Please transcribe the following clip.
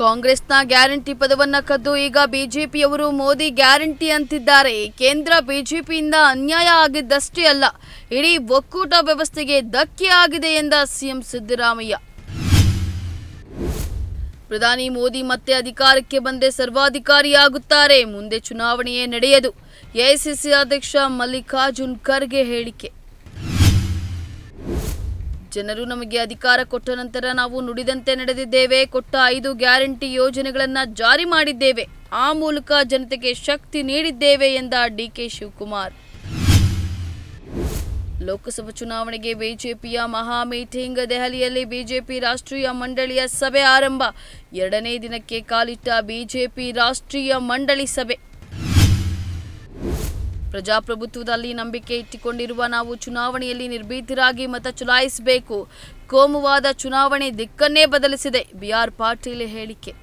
ಕಾಂಗ್ರೆಸ್ನ ಗ್ಯಾರಂಟಿ ಪದವನ್ನ ಕದ್ದು ಈಗ ಬಿಜೆಪಿಯವರು ಮೋದಿ ಗ್ಯಾರಂಟಿ ಅಂತಿದ್ದಾರೆ. ಕೇಂದ್ರ ಬಿಜೆಪಿಯಿಂದ ಅನ್ಯಾಯ ಆಗಿದ್ದಷ್ಟೇ ಅಲ್ಲ, ಇಡೀ ಒಕ್ಕೂಟ ವ್ಯವಸ್ಥೆಗೆ ಧಕ್ಕೆ ಆಗಿದೆ ಎಂದ ಸಿಎಂ ಸಿದ್ದರಾಮಯ್ಯ. ಪ್ರಧಾನಿ ಮೋದಿ ಮತ್ತೆ ಅಧಿಕಾರಕ್ಕೆ ಬಂದೇ ಸರ್ವಾಧಿಕಾರಿಯಾಗುತ್ತಾರೆ. ಮುಂದೆ ಚುನಾವಣೆಯೇ ನಡೆಯದು. ಎಐಸಿಸಿ ಅಧ್ಯಕ್ಷ ಮಲ್ಲಿಕಾರ್ಜುನ್ ಖರ್ಗೆ ಹೇಳಿಕೆ. ಜನರು ನಮಗೆ ಅಧಿಕಾರ ಕೊಟ್ಟ ನಂತರ ನಾವು ನುಡಿದಂತೆ ನಡೆದಿದ್ದೇವೆ, ಕೊಟ್ಟ ಐದು ಗ್ಯಾರಂಟಿ ಯೋಜನೆಗಳನ್ನು ಜಾರಿ ಮಾಡಿದ್ದೇವೆ. ಆ ಮೂಲಕ ಜನತೆಗೆ ಶಕ್ತಿ ನೀಡಿದ್ದೇವೆ ಎಂದ ಡಿಕೆ ಶಿವಕುಮಾರ್. ಲೋಕಸಭಾ ಚುನಾವಣೆಗೆ ಬಿಜೆಪಿಯ ಮಹಾ ಮೀಟಿಂಗ್, ದೆಹಲಿಯಲ್ಲಿ ಬಿಜೆಪಿ ರಾಷ್ಟ್ರೀಯ ಮಂಡಳಿಯ ಸಭೆ ಆರಂಭ. ಎರಡನೇ ದಿನಕ್ಕೆ ಕಾಲಿಟ್ಟ ಬಿಜೆಪಿ ರಾಷ್ಟ್ರೀಯ ಮಂಡಳಿ ಸಭೆ. ಪ್ರಜಾಪ್ರಭುತ್ವದಲ್ಲಿ ನಂಬಿಕೆ ಇಟ್ಟುಕೊಂಡಿರುವ ನಾವು ಚುನಾವಣೆಯಲ್ಲಿ ನಿರ್ಭೀತರಾಗಿ ಮತ ಚಲಾಯಿಸಬೇಕು. ಕೋಮುವಾದ ಚುನಾವಣೆ ದಿಕ್ಕನ್ನೇ ಬದಲಿಸಿದೆ. ಬಿಆರ್ ಪಾಟೀಲ್ ಹೇಳಿಕೆ.